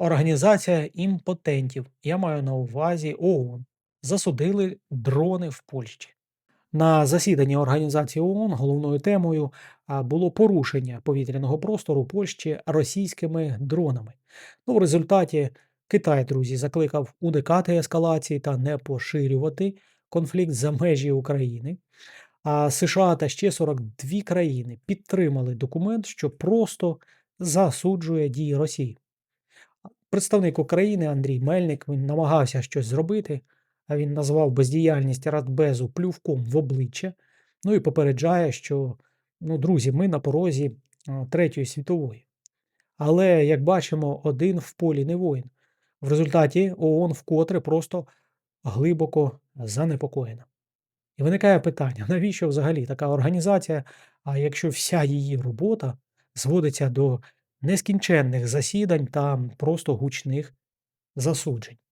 Організація імпотентів, я маю на увазі ООН, засудили дрони в Польщі. На засіданні Організації ООН головною темою було порушення повітряного простору Польщі російськими дронами. Ну, в результаті Китай, друзі, закликав уникати ескалації та не поширювати конфлікт за межі України. А США та ще 42 країни підтримали документ, що просто засуджує дії Росії. Представник України Андрій Мельник він намагався щось зробити, а він назвав бездіяльність Радбезу плювком в обличчя. Ну і попереджає, що ну, друзі, ми на порозі Третьої світової. Але, як бачимо, один в полі не воїн. В результаті ООН вкотре просто глибоко занепокоєна. І виникає питання: навіщо взагалі така організація, а якщо вся її робота зводиться до нескінченних засідань та просто гучних засуджень?